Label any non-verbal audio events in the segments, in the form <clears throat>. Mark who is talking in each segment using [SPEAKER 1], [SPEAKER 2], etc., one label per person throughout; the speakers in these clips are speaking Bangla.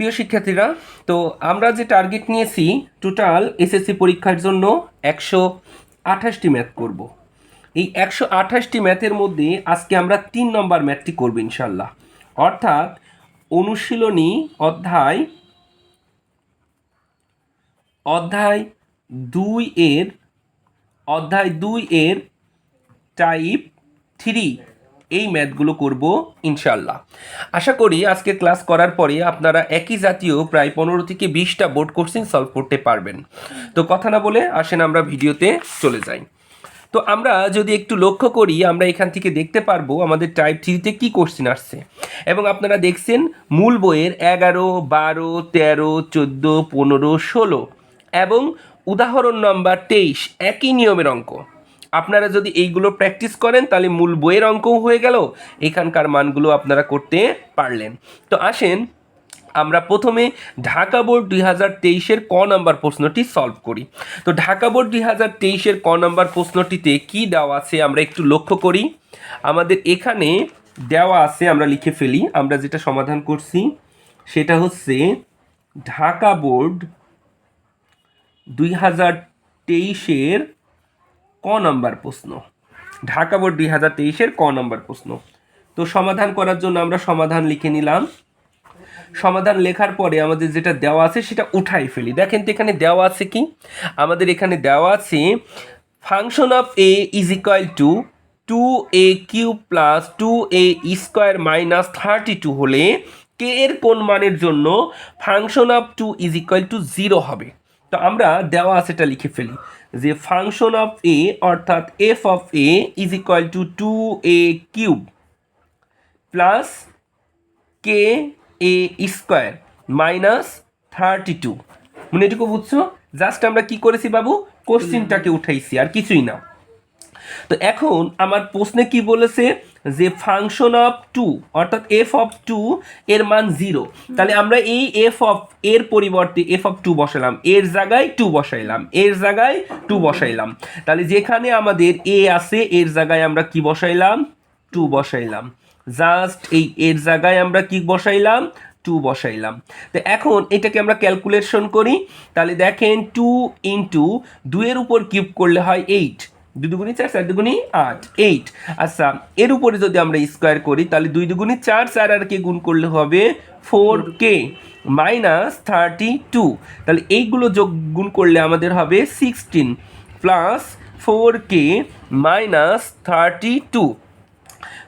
[SPEAKER 1] প্রিয় শিক্ষার্থীরা, তো আমরা যে টার্গেট নিয়েছি টোটাল এসএসসি পরীক্ষার জন্য একশো আঠাশটি ম্যাথ করব। এই একশো আঠাশটি ম্যাথের মধ্যে আজকে আমরা তিন নম্বর ম্যাথটি করব ইনশাল্লাহ অর্থাৎ অনুশীলনী অধ্যায় অধ্যায় দুই এর, অধ্যায় দুই এর টাইপ থ্রি এই ম্যাথগুলো করব ইনশাল্লাহ আশা করি আজকে ক্লাস করার পরে আপনারা একই জাতীয় প্রায় পনেরো থেকে বিশটা বোর্ড কোশ্চিন সলভ করতে পারবেন। তো কথা না বলে আসেন আমরা ভিডিওতে চলে যাই। তো আমরা যদি একটু লক্ষ্য করি, আমরা এখান থেকে দেখতে পারব আমাদের টাইপ থ্রিতে কী কোশ্চিন আসছে। এবং আপনারা দেখছেন মূল বইয়ের এগারো, বারো, তেরো, চোদ্দ, পনেরো, ষোলো এবং উদাহরণ নম্বর তেইশ একই নিয়মের অঙ্ক। আপনারা যদি এইগুলো প্র্যাকটিস করেন, তাহলে মূল বইয়ের অঙ্কও হয়ে গেল। এখানকার মানগুলো আপনারা করতে পারলেন। তো আসেন, আমরা প্রথমে ঢাকা বোর্ড দুই হাজার তেইশের ক নাম্বার প্রশ্নটি সলভ করি। তো ঢাকা বোর্ড দুই হাজার তেইশের ক নাম্বার প্রশ্নটিতে কী দেওয়া আছে আমরা একটু লক্ষ্য করি। আমাদের এখানে দেওয়া আছে, আমরা লিখে ফেলি। আমরা যেটা সমাধান করছি, সেটা হচ্ছে ঢাকা বোর্ড দুই হাজার তেইশের ক নম্বর প্রশ্ন। ঢাকা বোর্ড দুই হাজার তেইশের ক নম্বর প্রশ্ন। তো সমাধান করার জন্য আমরা সমাধান লিখে নিলাম। সমাধান লেখার পরে আমাদের যেটা দেওয়া আছে সেটা উঠাই ফেলি। দেখেন তো এখানে দেওয়া আছে কি? আমাদের এখানে দেওয়া আছে, function of A is equal to two A cube plus two A square minus thirty two হলে কে এর কোন মানের জন্য function of two is equal to zero হবে? তো আমরা দেওয়া আছে এটা লিখে ফেলি। যে ফাংশন অফ এ অর্থাৎ F of A is equal to two A cube plus K A square minus thirty two মানে এটুকু বুঝছ? জাস্ট আমরা কি করেছি বাবু? কোশ্চিনটাকে উঠাইছি, আর কিছুই না। তো এখন আমার প্রশ্নে কি বলেছে? যে ফাংশন অফ টু অর্থাৎ এফ অফ টু এর মান জিরো তাহলে আমরা এই এফ অফ এর পরিবর্তে এফ অফ টু বসালাম। এর জায়গায় টু বসাইলাম। এর জায়গায় টু বসাইলাম। তাহলে যেখানে আমাদের এ আছে, এর জায়গায় আমরা কি বসাইলাম? টু বসাইলাম। জাস্ট এই এর জায়গায় আমরা কি বসাইলাম? টু বসাইলাম। তো এখন এটাকে আমরা ক্যালকুলেশন করি। তাহলে দেখেন টু ইন্টু দুইয়ের উপর কিউব করলে হয় এইট দুই দুগুনি চার চার দুগুনি আট এইট আচ্ছা এর উপরে যদি আমরা স্কোয়ার করি, তাহলে দুই দুগুনি চার চার আর কে গুণ করলে হবে? Four K minus thirty two তাহলে এইগুলো যোগ গুণ করলে আমাদের হবে sixteen plus four K minus thirty two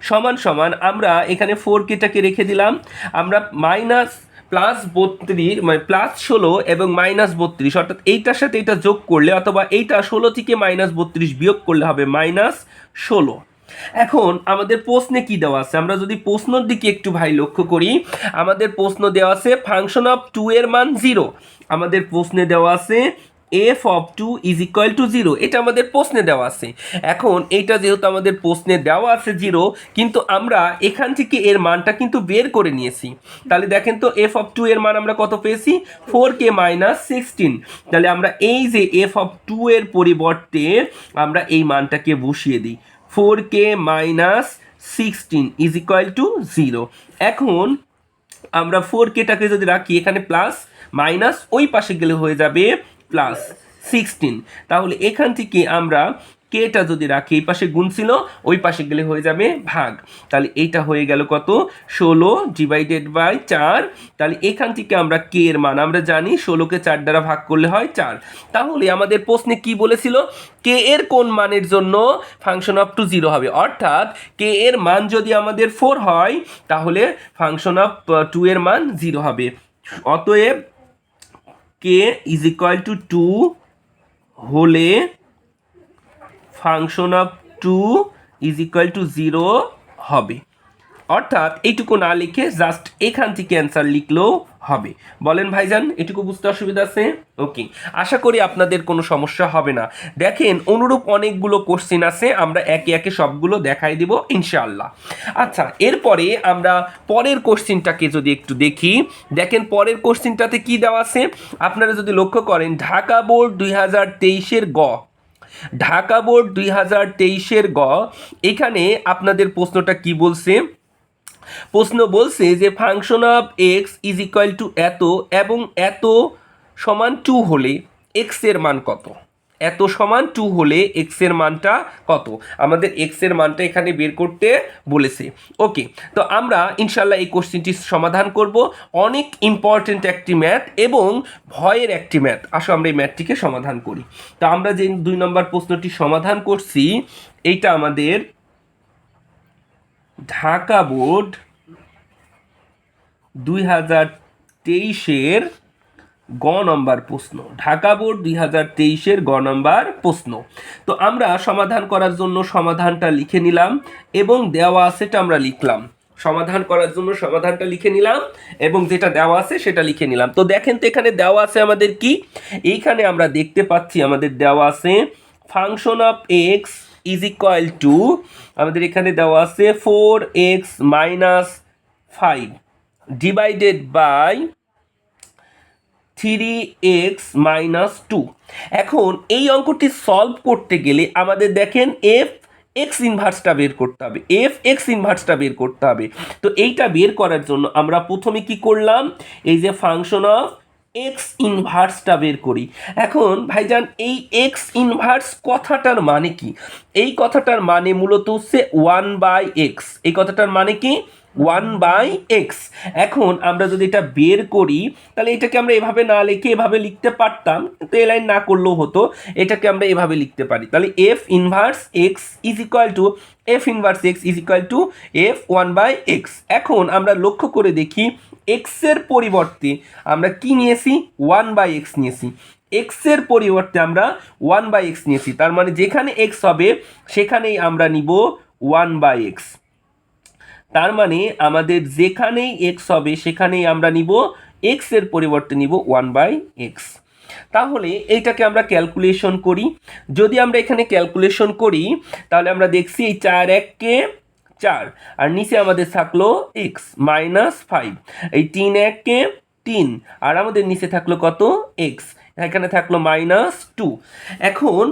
[SPEAKER 1] সমান সমান, আমরা এখানে ফোর কেটাকে রেখে দিলাম। আমরা মাইনাস প্লাস বত্রিশ মানে প্লাস ষোলো এবং মাইনাস বত্রিশ, অর্থাৎ এইটার সাথে এটা যোগ করলে অথবা এইটা ষোলো থেকে মাইনাস বত্রিশ বিয়োগ করলে হবে মাইনাস ষোলো। এখন আমাদের প্রশ্নে কি দেওয়া আছে? আমরা যদি প্রশ্নর দিকে একটু ভাই লক্ষ্য করি, আমাদের প্রশ্ন দেওয়া আছে ফাংশন অফ টু এর মান জিরো আমাদের প্রশ্নে দেওয়া আছে F of two is equal to zero, এটা আমাদের প্রশ্নে দেওয়া আছে। এখন এইটা যেহেতু আমাদের প্রশ্নে দেওয়া আছে জিরো, কিন্তু আমরা এখান থেকে এর মানটা কিন্তু বের করে নিয়েছি। তাহলে দেখেন তো, এফ অফ টু এর মান আমরা কত পেয়েছি? Four K minus sixteen. তাহলে আমরা এই যে এফ অফ টু এর পরিবর্তে আমরা এই মানটাকে বসিয়ে দিই। Four K minus sixteen is equal to zero. এখন আমরা ফোর কেটাকে যদি রাখি, এখানে প্লাস মাইনাস ওই পাশে গেলে হয়ে যাবে প্লাস সিক্সটিন তাহলে এখান থেকে আমরা কেটা যদি রাখি, এই পাশে গুণ ছিল, ওই পাশে গেলে হয়ে যাবে ভাগ। তাহলে এইটা হয়ে গেল কত? ষোলো ডিভাইডেড বাই চার। তাহলে এখান থেকে আমরা কে এর মান, আমরা জানি ষোলোকে চার দ্বারা ভাগ করলে হয় চার। তাহলে আমাদের প্রশ্নে কি বলেছিল? কে এর কোন মানের জন্য ফাংশন অফ টু জিরো হবে? অর্থাৎ কে এর মান যদি আমাদের ফোর হয়, তাহলে ফাংশন অফ টু এর মান জিরো হবে। অতএব K is equal to two হলে function of two is equal to zero হবে। অর্থাৎ এইটুকু না লিখে জাস্ট এখান থেকে অ্যান্সার লিখলেও হবে। বলেন ভাইজান, এটুকু বুঝতে অসুবিধা আছে? ওকে আশা করি আপনাদের কোনো সমস্যা হবে না। দেখেন, অনুরূপ অনেকগুলো কোশ্চেন আছে, আমরা একে একে সবগুলো দেখাই দিব, ইনশাআল্লাহ। আচ্ছা এরপরে আমরা পরের কোশ্চেনটাকে যদি একটু দেখি, দেখেন পরের কোশ্চেনটাতে কি দেওয়া আছে? আপনারা যদি লক্ষ্য করেন, ঢাকা বোর্ড দুই হাজার তেইশের গ। ঢাকা বোর্ড দুই হাজার তেইশের গ, এখানে আপনাদের প্রশ্নটা কি বলছে? প্রশ্ন বলছে যে function of X is equal to এত এবং এত সমান টু হলে এক্সের মান কত? এত সমান টু হলে এক্সের মানটা কত? আমাদের এক্সের মানটা এখানে বের করতে বলেছে। ওকে তো আমরা ইনশাল্লাহ এই কোশ্চেনটি সমাধান করব। অনেক ইম্পর্টেন্ট একটি ম্যাথ এবং ভয়ের একটি ম্যাথ আসো আমরা এই ম্যাথটিকে সমাধান করি। তো আমরা যে দুই নম্বর প্রশ্নটি সমাধান করছি, এইটা আমাদের ঢাকা বোর্ড দুই হাজার তেইশের গ নম্বর প্রশ্ন। ঢাকা বোর্ড দুই হাজার তেইশের গ নম্বর প্রশ্ন। তো আমরা সমাধান করার জন্য সমাধানটা লিখে নিলাম এবং দেওয়া সেটা আমরা লিখলাম। সমাধান করার জন্য সমাধানটা লিখে নিলাম এবং যেটা দেওয়া আছে সেটা লিখে নিলাম। তো দেখেন তো এখানে দেওয়া আছে আমাদের কি? এইখানে আমরা দেখতে পাচ্ছি আমাদের দেওয়া আছে function of X is equal to আমাদের এখানে দেওয়া আছে four X minus five divided by three X minus two এখন এই অঙ্কটি সলভ করতে গেলে আমাদের দেখেন এফ এক্স ইনভার্সটা বের করতে হবে এফ এক্স ইনভার্সটা বের করতে হবে। তো এইটা বের করার জন্য আমরা প্রথমে কি করলাম? এই যে ফাংশন অফ এক্স ইনভার্সটা বের করি। এখন, ভাইজান, এই এক্স ইনভার্স কথাটার মানে কি? এই কথাটার মানে মূলত হচ্ছে ওয়ান বাই এক্স এই কথাটার মানে কি? One by X. এখন আমরা যদি এটা বের করি, তাহলে এটাকে আমরা এভাবে না লিখে এভাবে লিখতে পারতাম তো এ লাইন না করলেও হতো, এটাকে আমরা এভাবে লিখতে পারি। তাহলে F inverse X is equal to, F inverse X is equal to F one by X. এখন আমরা লক্ষ্য করে দেখি এক্সের পরিবর্তে আমরা কি নিয়েছি? ওয়ান বাই এক্স নিয়েছি। এক্সের পরিবর্তে আমরা ওয়ান বাই এক্স নিয়েছি। তার মানে যেখানে এক্স হবে, সেখানেই আমরা নিব ওয়ান বাই এক্স। তার মানে আমাদের যেখানেই এক্স হবে, সেখানেই আমরা নিব এক্সের পরিবর্তে নিব ওয়ান বাই এক্স তাহলে এইটাকে আমরা ক্যালকুলেশন করি। যদি আমরা এখানে ক্যালকুলেশন করি, তাহলে আমরা দেখছি এই চার এককে চার, আর নিচে আমাদের থাকল এক্স মাইনাস ফাইভ এই তিন এককে তিন, আর আমাদের নিচে থাকল কত এক্স এখানে থাকল মাইনাস টু এখন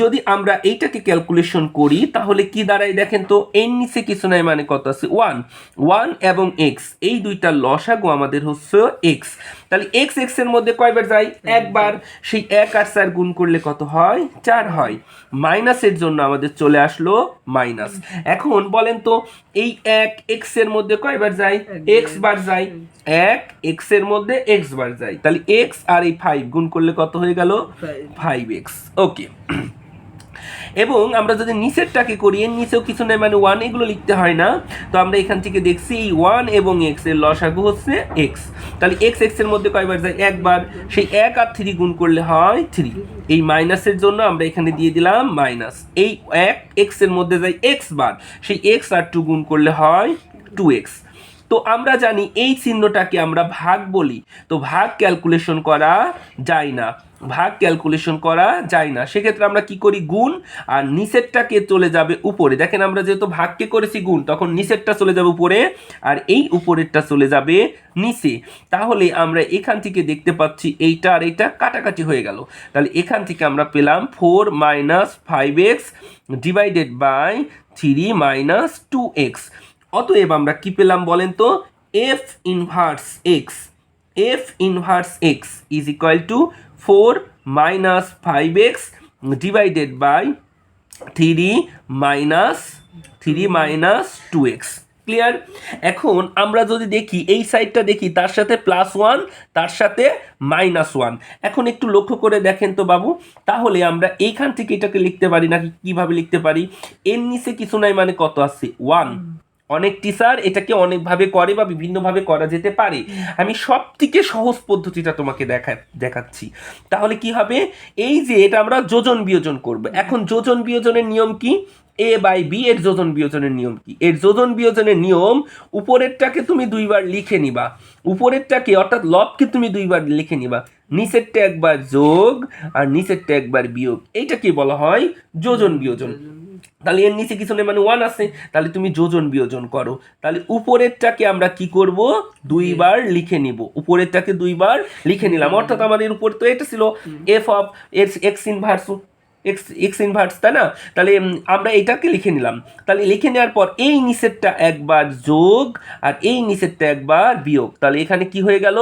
[SPEAKER 1] যদি আমরা এইটাকে ক্যালকুলেশন করি, তাহলে কি দাঁড়ায় দেখেন তো এর নিচে কিছু নাই মানে কত আছে? ওয়ান ওয়ান এবং এক্স এই দুইটা লসাগু আমাদের হচ্ছে এক্স তাহলে এক্স এক্সের মধ্যে কয়বার যায়? একবার। সেই এক আর চার গুণ করলে কত হয়? চার হয়। মাইনাসের জন্য আমাদের চলে আসলো মাইনাস এখন বলেন তো এই এক এক্সের মধ্যে কয়বার যায়? এক্স বার যায়। এক এক্সের মধ্যে এক্স বার যায়। তাহলে এক্স আর এই ফাইভ গুণ করলে কত হয়ে গেল? ফাইভ এক্স ওকে এবং আমরা যদি নিচেরটাকে করি, এর নিচেও কিছু নেই মানে ওয়ান এগুলো লিখতে হয় না। তো আমরা এখান থেকে দেখছি এই ওয়ান এবং এক্সের লসাগু হচ্ছে এক্স তাহলে এক্স এক্সের মধ্যে কয়বার যায়? একবার। সেই এক আর থ্রি গুণ করলে হয় থ্রি এই মাইনাসের জন্য আমরা এখানে দিয়ে দিলাম মাইনাস এই এক এক্সের মধ্যে যায় এক্স বার। সেই এক্স আর টু গুণ করলে হয় টু এক্স তো আমরা জানি এই চিহ্নটাকে আমরা ভাগ বলি। তো ভাগ ক্যালকুলেশন করা যায় না। ভাগ ক্যালকুলেশন করা যায় না। সেক্ষেত্রে আমরা কি করি? গুণ। আর নিচেরটাকে চলে যাবে উপরে? দেখেন আমরা যেহেতু ভাগকে করেছি গুণ, তখন নিচেরটা চলে যাবে উপরে আর এই উপরেরটা চলে যাবে নিচে। তাহলে আমরা এখান থেকে দেখতে পাচ্ছি এইটা আর এইটা কাটাকাটি হয়ে গেল। তাহলে এখান থেকে আমরা পেলাম four minus five X divided by three minus two X. অতএব আমরা কি পেলাম বলেন তো? F inverse X. F inverse X is equal to four minus five X divided by three minus three minus two X. Clear? এখন আমরা যদি দেখি, এই সাইডটা দেখি, তার সাথে প্লাস ওয়ান, তার সাথে মাইনাস ওয়ান। এখন একটু লক্ষ্য করে দেখেন তো বাবু, তাহলে আমরা এইখান থেকে এটাকে লিখতে পারি নাকি? কীভাবে লিখতে পারি? এর নিচে কিছু নাই মানে কত আছে? ওয়ান। অনেক টিচার এটাকে অনেকভাবে করে বা বিভিন্নভাবে করা যেতে পারে। আমি সব থেকে সহজ পদ্ধতিটা তোমাকে দেখা দেখাচ্ছি। তাহলে কি হবে? এই যে এটা আমরা যোজন বিয়োজন করব। এখন যোজন বিয়োজনের নিয়ম কি? এ বাই বি এর যোজন বিয়োজনের নিয়ম কি? এর যোজন বিয়োজনের নিয়ম উপরেরটাকে তুমি দুইবার লিখে নিবা। উপরেরটাকে অর্থাৎ লবকে তুমি দুইবার লিখে নিবা। নিচেরটা একবার যোগ আর নিচেরটা একবার বিয়োগ। এইটাকে বলা হয় যোজন বিয়োজন। তাহলে এর নিচে কিছু নেই মানে ওয়ান আছে? তাহলে তুমি যোজন বিয়োজন করো। তাহলে উপরেরটাকে আমরা কি করব? দুইবার লিখে নিব। উপরেরটাকে দুইবার লিখে নিলাম। অর্থাৎ আমাদের উপর তো এটা ছিল। F of X X inverse X X inverse তাই না? তাহলে আমরা এটাকে লিখে নিলাম। তাহলে লিখে নেওয়ার পর এই নিচেরটা একবার যোগ আর এই নিচেরটা একবার বিয়োগ। তাহলে এখানে কি হয়ে গেল?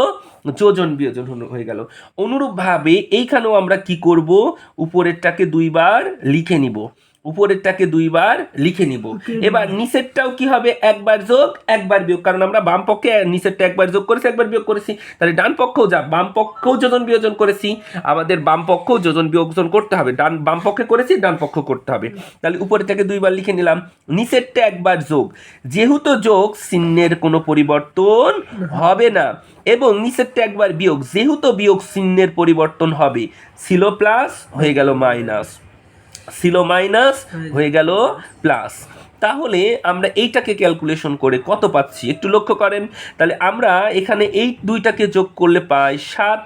[SPEAKER 1] যোজন বিয়োজন হয়ে গেল। অনুরূপভাবে এইখানেও আমরা কি করব? উপরেরটাকে দুইবার লিখে নিব। উপরেরটাকে দুইবার লিখে নিব। এবার নিচেরটাও কি হবে? একবার যোগ একবার বিয়োগ। কারণ আমরা বাম পক্ষে নিচেরটা একবার যোগ করেছি একবার বিয়োগ করেছি। তাহলে ডান পক্ষেও যা বাম পক্ষেও যোজন বিয়োজন করেছি। আমাদের বাম পক্ষেও যোজন বিয়োজন করতে হবে। ডান বাম পক্ষে করেছি ডান পক্ষ করতে হবে। তাহলে উপরেরটাকে দুইবার লিখে নিলাম। নিচেরটা একবার যোগ। যেহেতু যোগ চিহ্নের কোনো পরিবর্তন হবে না। এবং নিচেরটা একবার বিয়োগ। যেহেতু বিয়োগ চিহ্নের পরিবর্তন হবে। ছিল প্লাস হয়ে গেল মাইনাস। ছিল মাইনাস হয়ে গেল প্লাস। তাহলে আমরা এইটাকে ক্যালকুলেশন করে কত পাচ্ছি? একটু লক্ষ্য করেন। তাহলে আমরা এখানে এই দুইটাকে যোগ করলে পাই সাত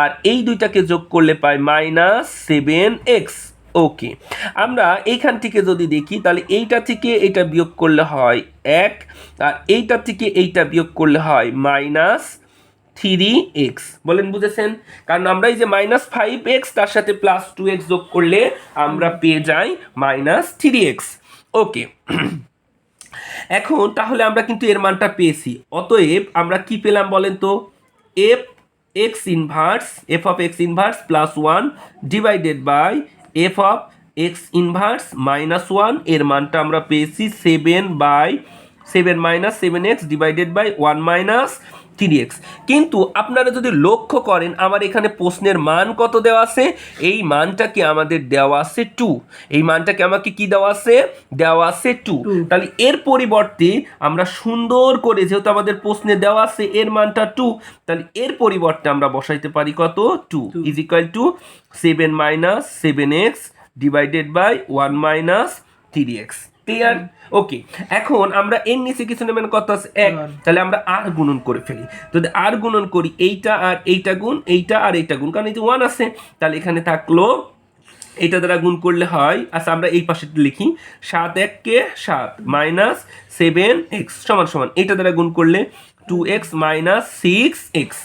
[SPEAKER 1] আর এই দুইটাকে যোগ করলে পাই মাইনাস সেভেন এক্স। ওকে। আমরা এইখান থেকে যদি দেখি তাহলে এইটা থেকে এইটা বিয়োগ করলে হয় এক আর এইটা থেকে এইটা বিয়োগ করলে হয় মাইনাস থ্রি এক্স। বলেন বুঝেছেন? কারণ আমরা এই যে মাইনাস ফাইভ এক্স তার সাথে প্লাস টু এক্স যোগ করলে আমরা পেয়ে যাই মাইনাস থ্রি এক্স। ওকে এখন তাহলে আমরা কিন্তু এর মানটা পেয়েছি। অতএব আমরা কি পেলাম বলেন তো? F X inverse F of X inverse plus one divided by F of X inverse minus ওয়ানের মানটা আমরা পেয়েছি seven by seven minus seven X divided by one minus three X কিন্তু আপনারা যদি লক্ষ্য করেন আমার এখানে প্রশ্নের মান কত দেওয়া আছে? এই মানটাকে আমাদের দেওয়া আছে টু এই মানটাকে আমাকে কি দেওয়া আছে? দেওয়া আছে টু তাহলে এর পরিবর্তে আমরা সুন্দর করে যেহেতু আমাদের প্রশ্নে দেওয়া আছে এর মানটা টু তাহলে এর পরিবর্তে আমরা বসাইতে পারি কত? Two is equal to seven minus seven X divided by one minus three X clear okay এখন আমরা এর নিচে কিছু নেবেন কত আছে? এক। তাহলে আমরা আর গুণন করে ফেলি। যদি আর গুণন করি এইটা আর এইটা গুণ এইটা আর এইটা গুণ কারণ এই যে ওয়ান আছে তাহলে এখানে থাকল এইটা দ্বারা গুণ করলে হয় আচ্ছা আমরা এই পাশে লিখি সাত এককে সাত মাইনাস সেভেন এক্স সমান সমান। এইটা দ্বারা গুণ করলে two X minus six X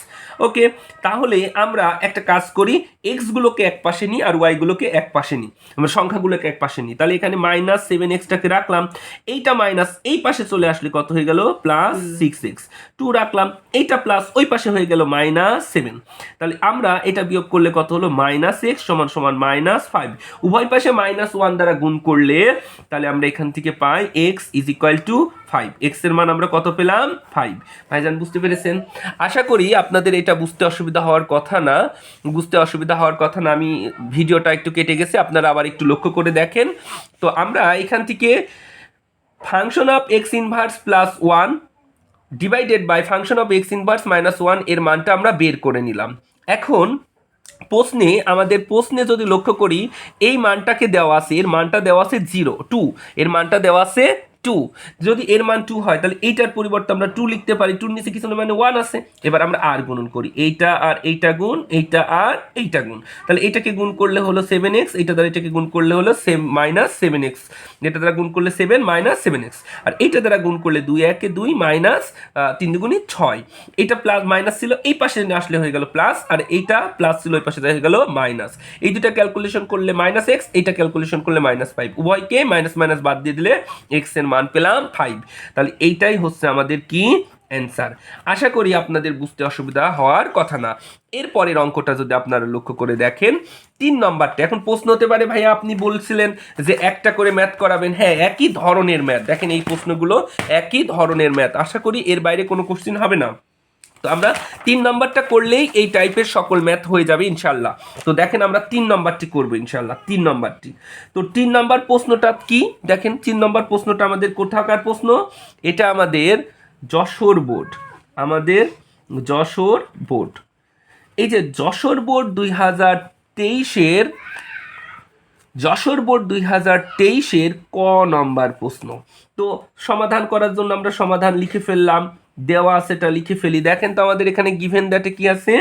[SPEAKER 1] okay তাহলে আমরা একটা কাজ করি এক্সগুলোকে এক পাশে নিই আর ওয়াইগুলোকে এক পাশে নিই। আমরা সংখ্যাগুলোকে এক পাশে নিই। তাহলে এখানে মাইনাস সেভেন এক্সটাকে রাখলাম। এইটা মাইনাস এই পাশে চলে আসলে কত হয়ে গেল? প্লাস সিক্স এক্স টু রাখলাম এইটা প্লাস ওই পাশে হয়ে গেল মাইনাস সেভেন তাহলে আমরা এটা বিয়োগ করলে কত হলো? মাইনাস এক্স সমান সমান মাইনাস ফাইভ উভয় পাশে মাইনাস ওয়ান দ্বারা গুণ করলে তাহলে আমরা এখান থেকে পাই X is equal to five এক্সের মান আমরা কত পেলাম? ফাইভ ভাইজান, বুঝতে পেরেছেন? আশা করি আপনাদের এটা বুঝতে অসুবিধা হওয়ার কথা না। বুঝতে অসুবিধা হওয়ার কথা না, আমি ভিডিওটা একটু কেটে গেছে, আপনারা আবার একটু লক্ষ্য করে দেখেন। তো আমরা এখান থেকে function of X inverse plus one divided by function of X inverse minus ওয়ানের মানটা আমরা বের করে নিলাম। এখন প্রশ্নে, আমাদের প্রশ্নে যদি লক্ষ্য করি, এই মানটাকে দেওয়া আছে, এর মানটা দেওয়া আছে জিরো টু এর মানটা দেওয়া আছে টু যদি এর মান টু হয়, তাহলে এইটার পরিবর্তে আমরা টু লিখতে পারি। টুর নিচে কিছু মানে ওয়ান আছে? এবার আমরা আর গুণন করি। এইটা আর এইটা গুণ, এইটা আর এইটা গুণ। তাহলে এটাকে গুণ করলে হলো সেভেন এক্স এইটা দ্বারা এটাকে গুণ করলে হলো সেম মাইনাস সেভেন এক্স এটা দ্বারা গুণ করলে সেভেন মাইনাস সেভেন এক্স আর এইটা দ্বারা গুণ করলে দুই একে দুই মাইনাস তিন দুগুণই ছয়। এটা প্লাস মাইনাস ছিল, এই পাশে আসলে হয়ে গেল প্লাস আর এইটা প্লাস ছিল ওই পাশে হয়ে গেল মাইনাস এই দুটা ক্যালকুলেশন করলে মাইনাস এক্স এইটা ক্যালকুলেশন করলে মাইনাস ফাইভ উভয়কে মাইনাস মাইনাস বাদ দিয়ে দিলে এক্সের মান পেলাম ফাইভ তাহলে এইটাই হচ্ছে আমাদের কি? অ্যান্সার আশা করি আপনাদের বুঝতে অসুবিধা হওয়ার কথা না। এরপরের অঙ্কটা যদি আপনারা লক্ষ্য করে দেখেন, তিন নম্বরটা। এখন প্রশ্ন হতে পারে, ভাইয়া, আপনি বলছিলেন যে একটা করে ম্যাথ করাবেন। হ্যাঁ একই ধরনের ম্যাথ দেখেন এই প্রশ্নগুলো একই ধরনের ম্যাথ আশা করি এর বাইরে কোনো কোশ্চিন হবে না। তো আমরা তিন নম্বরটা করলেই এই টাইপের সকল ম্যাথ হয়ে যাবে ইনশাল্লাহ তো দেখেন আমরা তিন নম্বরটি করব ইনশাল্লাহ তিন নম্বরটি। তো তিন নম্বর প্রশ্নটা কি? দেখেন তিন নম্বর প্রশ্নটা আমাদের কোথাকার প্রশ্ন? এটা আমাদের যশোর বোর্ড। আমাদের যশোর বোর্ড। এই যে যশোর বোর্ড দুই হাজার তেইশের, যশোর বোর্ড দুই হাজার তেইশের ক নম্বর প্রশ্ন। তো সমাধান করার জন্য আমরা সমাধান লিখে ফেললাম। দেওয়া এটা লিখে ফেলি। দেখেন তো আমাদের এখানে গিভেন দ্যাটে কি আছে?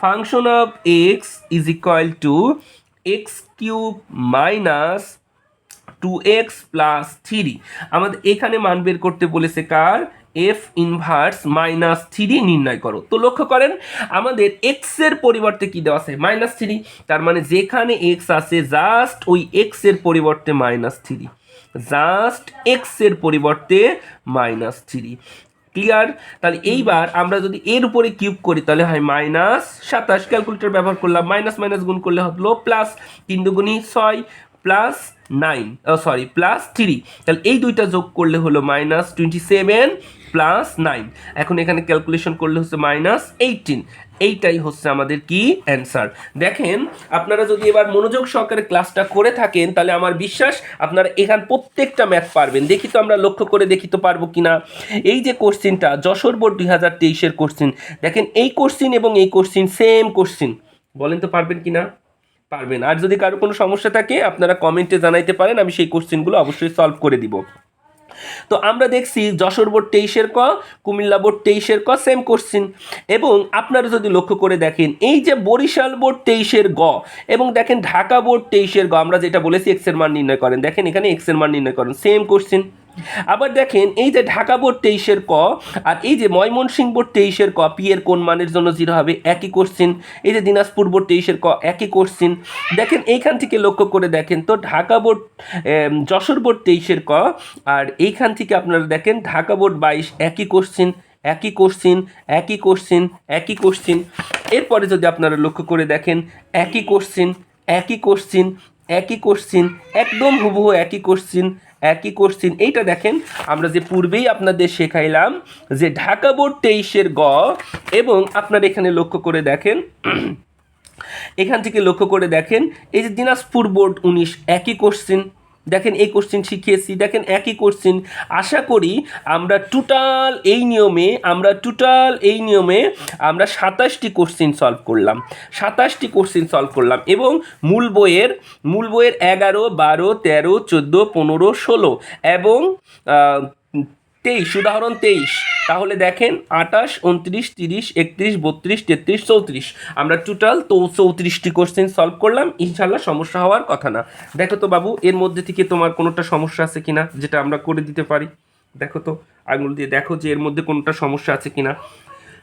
[SPEAKER 1] Function of X is equal to X cube minus two X plus three আমাদের এখানে মান বের করতে বলেছে কার? এফ ইনভার্স মাইনাস থ্রি নির্ণয় করো। তো লক্ষ্য করেন, আমাদের এক্সের পরিবর্তে কি দেওয়া আছে? মাইনাস থ্রি তার মানে যেখানে এক্স আছে জাস্ট ওই এক্সের পরিবর্তে মাইনাস থ্রি জাস্ট এক্সের পরিবর্তে মাইনাস থ্রি ক্লিয়ার তাহলে এইবার আমরা যদি এর উপরে কিউব করি, তাহলে হয় মাইনাস সাতাশ ক্যালকুলেটর ব্যবহার করলাম মাইনাস মাইনাস গুণ করলে হলো প্লাস তিন দুগুণি ছয় plus nine sorry plus three তাহলে এই দুইটা যোগ করলে হলো minus twenty seven plus nine এখন এখানে ক্যালকুলেশন করলে হচ্ছে মাইনাস এইটিন এইটাই হচ্ছে আমাদের কি অ্যান্সার। দেখেন, আপনারা যদি এবার মনোযোগ সহকারে ক্লাসটা করে থাকেন, তাহলে আমার বিশ্বাস আপনারা এখান প্রত্যেকটা ম্যাথ পারবেন। দেখি তো আমরা লক্ষ্য করে দেখি তো পারব কি না এই যে কোশ্চিনটা, যশোর বোর্ড দুই হাজার তেইশের কোশ্চিন। দেখেন, এই কোশ্চিন এবং এই কোশ্চিন সেম কোশ্চিন। বলেন তো পারবেন কি না পারবেন। আর যদি কারও কোনো সমস্যা থাকে, আপনারা কমেন্টে জানাইতে পারেন, আমি সেই কোশ্চেনগুলো অবশ্যই সলভ করে দিব। তো আমরা দেখছি যশোর বোর্ড তেইশের ক, কুমিল্লা বোর্ড তেইশের ক সেম কোশ্চিন এবং আপনারা যদি লক্ষ্য করে দেখেন, এই যে বরিশাল বোর্ড তেইশের গ এবং দেখেন ঢাকা বোর্ড তেইশের গ, আমরা যেটা বলেছি এক্সের মান নির্ণয় করেন। দেখেন এখানে এক্সের মান নির্ণয় করেন। সেম কোশ্চিন আবার দেখেন, এই যে ঢাকা বোর্ড তেইশের ক আর এই যে ময়মনসিংহ বোর্ড তেইশের ক পি এর কোন মানের জন্য জিরো হবে? একই কোশ্চিন এই যে দিনাজপুর বোর্ড তেইশের ক, একই কোশ্চিন দেখেন, এইখান থেকে লক্ষ্য করে দেখেন তো ঢাকা বোর্ড যশোর বোর্ড তেইশের ক আর এইখান থেকে আপনারা দেখেন, ঢাকা বোর্ড বাইশ, একই কোশ্চিন একই কোশ্চিন একই কোশ্চিন একই কোশ্চিন এরপরে যদি আপনারা লক্ষ্য করে দেখেন, একই কোশ্চিন একই কোশ্চিন একই কোশ্চিন একদম হুবহু একই কোশ্চিন একই কোশ্চিন এইটা দেখেন, আমরা যে পূর্বেই আপনাদের শেখাইলাম যে ঢাকা বোর্ড তেইশের গ এবং আপনারা এখানে লক্ষ্য করে দেখেন, এখান থেকে লক্ষ্য করে দেখেন, এই যে দিনাজপুর বোর্ড উনিশ, একই কোশ্চিন দেখেন এই কোশ্চেন শিখিয়েছি, দেখেন একই কোশ্চেন আশা করি আমরা টোটাল এই নিয়মে, আমরা টোটাল এই নিয়মে আমরা সাতাশটি কোশ্চেন সলভ করলাম। সাতাশটি কোশ্চেন সলভ করলাম এবং মূল বইয়ের মূল বইয়ের এগারো, বারো, তেরো, চোদ্দ, পনেরো, ষোলো এবং তেইশ, উদাহরণ তেইশ। তাহলে দেখেন আটাশ উনত্রিশ তিরিশ, একত্রিশ, বত্রিশ, তেত্রিশ, চৌত্রিশ। আমরা টোটাল তো চৌত্রিশটি কোশ্চেন সলভ করলাম ইনশাল্লাহ সমস্যা হওয়ার কথা না। দেখো তো বাবু, এর মধ্যে থেকে তোমার কোনোটা সমস্যা আছে কি না যেটা আমরা করে দিতে পারি? দেখো তো, আঙুল দিয়ে দেখো যে এর মধ্যে কোনোটা সমস্যা আছে কি না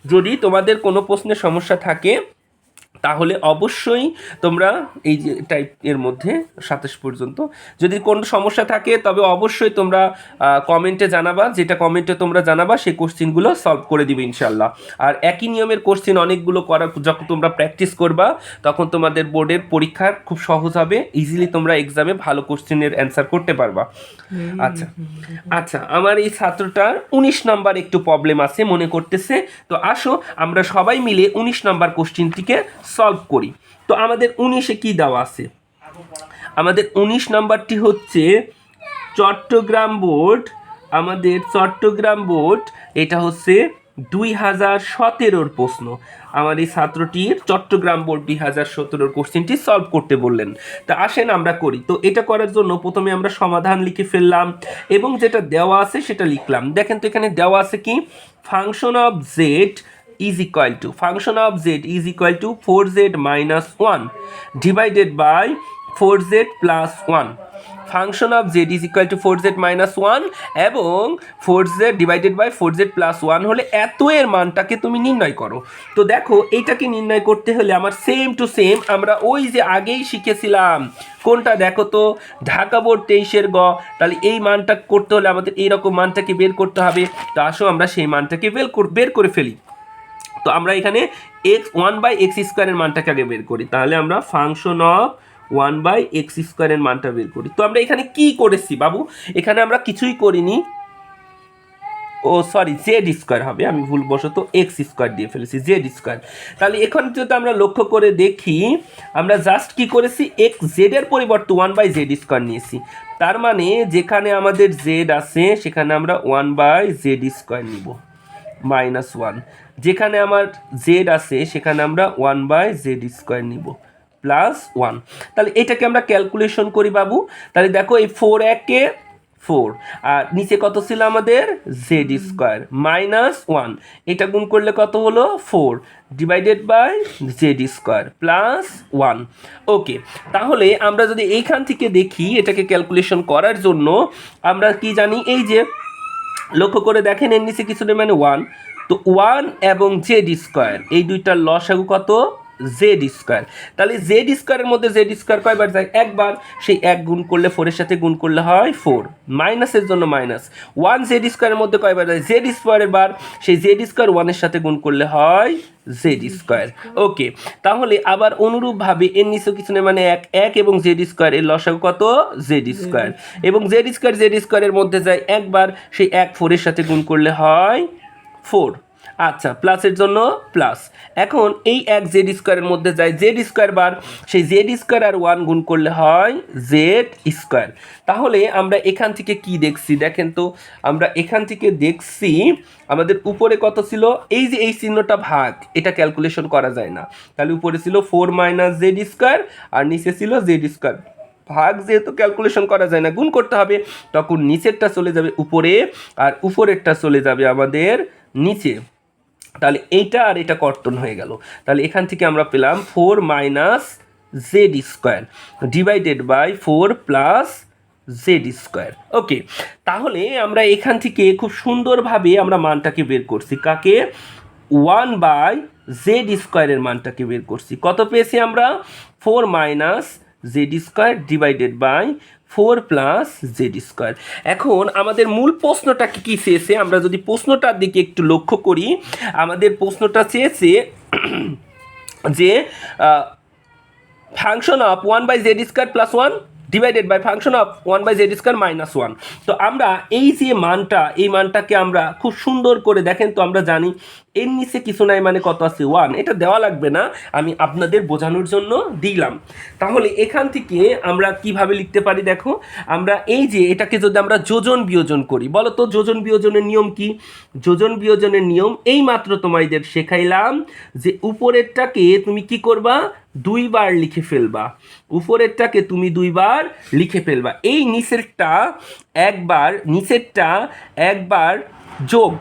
[SPEAKER 1] যদি তোমাদের কোনো প্রশ্নের সমস্যা থাকে তাহলে অবশ্যই তোমরা এই যে টাইপের মধ্যে সাতাশ পর্যন্ত। যদি কোনো সমস্যা থাকে তবে অবশ্যই তোমরা কমেন্টে জানাবা। যেটা কমেন্টে তোমরা জানাবা সেই কোশ্চিনগুলো সলভ করে দিবে ইনশাল্লাহ আর একই নিয়মের কোশ্চিন অনেকগুলো করার যখন তোমরা প্র্যাকটিস করবা তখন তোমাদের বোর্ডের পরীক্ষার খুব সহজ হবে। ইজিলি তোমরা এক্সামে ভালো কোশ্চিনের অ্যান্সার করতে পারবা। আচ্ছা আচ্ছা আমার এই ছাত্রটার উনিশ নাম্বার একটু প্রবলেম আছে মনে করতেছে। তো আসো আমরা সবাই মিলে উনিশ নাম্বার কোশ্চিনটিকে সলভ করি। তো আমাদের উনিশে কি দেওয়া আছে? আমাদের উনিশ নাম্বারটি হচ্ছে চট্টগ্রাম বোর্ড। আমাদের চট্টগ্রাম বোর্ড, এটা হচ্ছে দুই হাজার সতেরোর প্রশ্ন। আমার এই ছাত্রটির চট্টগ্রাম বোর্ড দুই হাজার সতেরোর কোশ্চেনটি সলভ করতে বললেন। তা আসেন আমরা করি। তো এটা করার জন্য প্রথমে আমরা সমাধান লিখে ফেললাম এবং যেটা দেওয়া আছে সেটা লিখলাম। দেখেন তো এখানে দেওয়া আছে কি? Function of Z is equal to, function of z is equal to 4z minus 1 divided by 4z plus 1 function of Z is equal to four Z minus one এবং four Z divided by four Z plus one হলে এত এর মানটাকে তুমি নির্ণয় করো। তো দেখো এইটাকে নির্ণয় করতে হলে আমার সেম টু সেম আমরা ওই যে আগেই শিখেছিলাম। কোনটা দেখো তো? ঢাকা বোর্ড তেইশের গ। তাহলে এই মানটা করতে হলে আমাদের এইরকম মানটাকে বের করতে হবে। তো আসো আমরা সেই মানটাকে বের বের করে ফেলি। তো আমরা এখানে এক্স ওয়ান বাই এক্স স্কোয়ারের মানটাকে আগে বের করি। তাহলে আমরা function of one by X স্কোয়ারের মানটা বের করি। তো আমরা এখানে কি করেছি বাবু? এখানে আমরা কিছুই করিনি। ও সরি জেড স্কোয়ার হবে। আমি ভুলবশত এক্স স্কোয়ার দিয়ে ফেলেছি জেড স্কোয়ার তাহলে এখন যদি আমরা লক্ষ্য করে দেখি, আমরা জাস্ট কি করেছি? এক্স জেডের পরিবর্তে ওয়ান বাই জেড স্কোয়ার নিয়েছি। তার মানে যেখানে আমাদের জেড আছে, সেখানে আমরা ওয়ান বাই জেড স্কোয়ার নিব। মাইনাস ওয়ান যেখানে আমার জেড আছে, সেখানে আমরা ওয়ান বাই জেড স্কোয়ার নিব প্লাস ওয়ান তাহলে এটাকে আমরা ক্যালকুলেশন করি বাবু। তাহলে দেখো এই ফোর একে ফোর আর নিচে কত ছিল আমাদের? জেড স্কোয়ার মাইনাস ওয়ান এটা গুণ করলে কত হলো? Four divided by Z square plus one okay তাহলে আমরা যদি এইখান থেকে দেখি এটাকে ক্যালকুলেশন করার জন্য, আমরা কি জানি? এই যে, লক্ষ্য করে দেখেন এর নিচে কিছু নেই মানে ওয়ান তো ওয়ান এবং জেড স্কোয়ার, এই দুইটার লসাগু কত? Z square. তাহলে জেড স্কোয়ারের মধ্যে জেড স্কোয়ার কয়বার যায়? একবার। সেই এক গুণ করলে ফোরের সাথে গুণ করলে হয় ফোর। মাইনাসের জন্য মাইনাস। ওয়ান জেড স্কোয়ারের মধ্যে কয়বার যায়? জেড স্কোয়ারের বার। সেই জেড স্কোয়ার ওয়ানের সাথে গুণ করলে হয় জেড স্কোয়ার। ওকে, তাহলে আবার অনুরূপভাবে এর নিচে কিছু নেই মানে এক এক এবং জেড স্কোয়ার, এর লসাগু কত? Z square. এবং জেড স্কোয়ার, জেড স্কোয়ারের মধ্যে যায় একবার। সেই এক, ফোরের সাথে গুণ করলে হয় ফোর। আচ্ছা প্লাসের জন্য প্লাস এখন এই এক জেড স্কোয়ারের মধ্যে যায় জেড স্কোয়ার বার, সেই জেড স্কোয়ার আর ওয়ান গুণ করলে হয় জেড স্কোয়ার তাহলে আমরা এখান থেকে কি দেখছি? দেখেন তো, আমরা এখান থেকে দেখছি আমাদের উপরে কত ছিল? এই যে এই চিহ্নটা ভাগ, এটা ক্যালকুলেশন করা যায় না। তাহলে উপরে ছিল ফোর মাইনাস জেড স্কোয়ার আর নিচে ছিল জেড স্কোয়ার ভাগ যেহেতু ক্যালকুলেশন করা যায় না, গুণ করতে হবে, তখন নিচেরটা চলে যাবে উপরে, আর উপরেরটা চলে যাবে আমাদের নিচে, তাহলে এইটা আর এটা কর্তন হয়ে গেল। তাহলে এখান থেকে আমরা পেলাম four minus Z square, divided by four plus Z square. Okay, তাহলে আমরা এখান থেকে খুব সুন্দরভাবে আমরা মানটাকে বের করছি। কাকে? ওয়ান বাই জেড স্কোয়ারের মানটাকে বের করছি। কত পেয়েছি আমরা? Four minus Z square divided by four plus Z square. এখন আমাদের মূল প্রশ্নটা কি, কী চেয়েছে আমরা যদি প্রশ্নটার দিকে একটু লক্ষ্য করি, আমাদের প্রশ্নটা চেয়েছে <clears throat> যে function of one by Z square plus one divided by function of one by Z square minus one তো আমরা এই যে মানটা, এই মানটাকে আমরা খুব সুন্দর করে দেখেন তো আমরা জানি এর নিচে কিছু নাই মানে কত আছে? ওয়ান এটা দেওয়া লাগবে না, আমি আপনাদের বোঝানোর জন্য দিলাম। তাহলে এখান থেকে আমরা কীভাবে লিখতে পারি দেখো? আমরা এই যে এটাকে যদি আমরা যোজন বিয়োজন করি, বলো তো যোজন বিয়োজনের নিয়ম কি? যোজন বিয়োজনের নিয়ম এই মাত্র তোমাদের শেখাইলাম যে উপরেরটাকে তুমি কি করবা? দুইবার লিখে ফেলবা। উপরেরটাকে তুমি দুইবার লিখে ফেলবা। এই নিচেরটা একবার নিচেরটা একবার যোগ।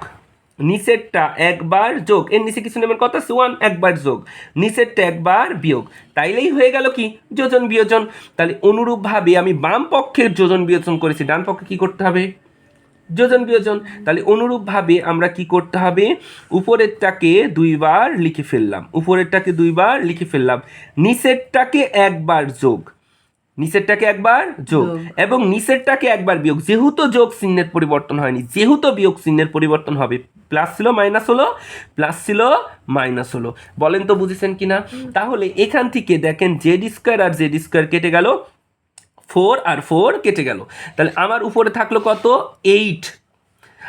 [SPEAKER 1] নিচেরটা একবার যোগ। এর নিচে কিছু নেবেন কত আছে ওয়ান একবার যোগ। নিচেরটা একবার বিয়োগ। তাইলেই হয়ে গেল কি? যোজন বিয়োজন। তাহলে অনুরূপভাবে আমি বাম পক্ষের যোজন বিয়োজন করেছি। ডান পক্ষে কী করতে হবে? যোজন বিয়োজন। তাহলে অনুরূপভাবে আমরা কি করতে হবে? উপরেরটাকে দুইবার লিখে ফেললাম। উপরেরটাকে দুইবার লিখে ফেললাম। নিচেরটাকে একবার যোগ। নিচেরটাকে একবার যোগ। এবং নিচেরটাকে একবার বিয়োগ। যেহেতু যোগ চিহ্নের পরিবর্তন হয়নি যেহেতু বিয়োগ চিহ্নের পরিবর্তন হবে প্লাস ছিল মাইনাস হলো প্লাস ছিল মাইনাস হলো। বলেন তো বুঝেছেন কিনা? তাহলে এখান থেকে দেখেন জেড স্কোয়ার আর জেড স্কোয়ার কেটে গেল। ফোর আর ফোর কেটে গেল। তাহলে আমার উপরে থাকল কত? এইট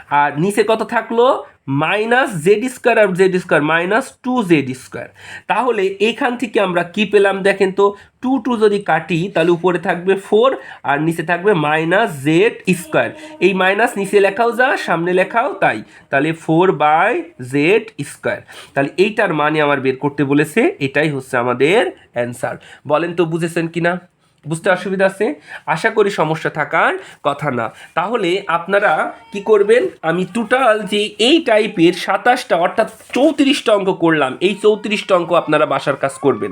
[SPEAKER 1] আর নিচে কত থাকল? মাইনাস জেড স্কোয়ার আর Z square minus two Z square. তাহলে এখান থেকে আমরা কি পেলাম দেখেন তো? টু টু যদি কাটি, তাহলে উপরে থাকবে ফোর আর নিচে থাকবে মাইনাস জেড স্কোয়ার। এই মাইনাস নিচে লেখাও যা, সামনে লেখাও তাই। তাহলে ফোর বাই জেড স্কোয়ার। তাহলে এইটার মানে আমার বের করতে বলেছে, এটাই হচ্ছে আমাদের অ্যান্সার বলেন তো বুঝেছেন কিনা? বুঝতে অসুবিধা আছে? আশা করি সমস্যা থাকার কথা না। তাহলে আপনারা কি করবেন? আমি টোটাল যে এই টাইপের সাতাশটা অর্থাৎ চৌত্রিশটা অঙ্ক করলাম। এই চৌত্রিশটা অঙ্ক আপনারা বাসার কাজ করবেন।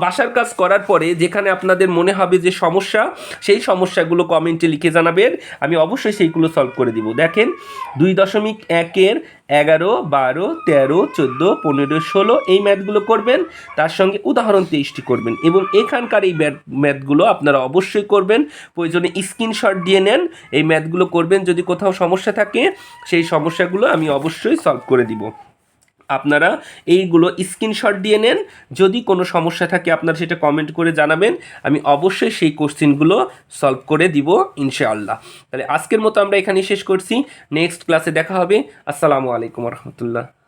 [SPEAKER 1] বাসার কাজ করার পরে যেখানে আপনাদের মনে হবে যে সমস্যা, সেই সমস্যাগুলো কমেন্টে লিখে জানাবেন। আমি অবশ্যই সেইগুলো সলভ করে দিব। দেখেন, দুই দশমিক একের এগারো, বারো, তেরো, চোদ্দ, পনেরো, ষোলো এই ম্যাথগুলো করবেন। তার সঙ্গে উদাহরণ তেইশটি করবেন এবং এখানকার এই ম্যাথ, ম্যাথগুলো আপনারা অবশ্যই করবেন। প্রয়োজনে স্ক্রিনশট দিয়ে নেন। এই ম্যাথগুলো করবেন যদি কোথাও সমস্যা থাকে, সেই সমস্যাগুলো আমি অবশ্যই সলভ করে দিব। আপনারা এইগুলো স্ক্রিনশট দিয়ে নেন। যদি কোনো সমস্যা থাকে, আপনারা সেটা কমেন্ট করে জানাবেন। আমি অবশ্যই সেই কোশ্চেনগুলো সলভ করে দিব, ইনশাআল্লাহ। তাহলে আজকের মতো আমরা এখানেই শেষ করছি। নেক্সট ক্লাসে দেখা হবে। আসসালামু আলাইকুম রহমতুল্লাহ।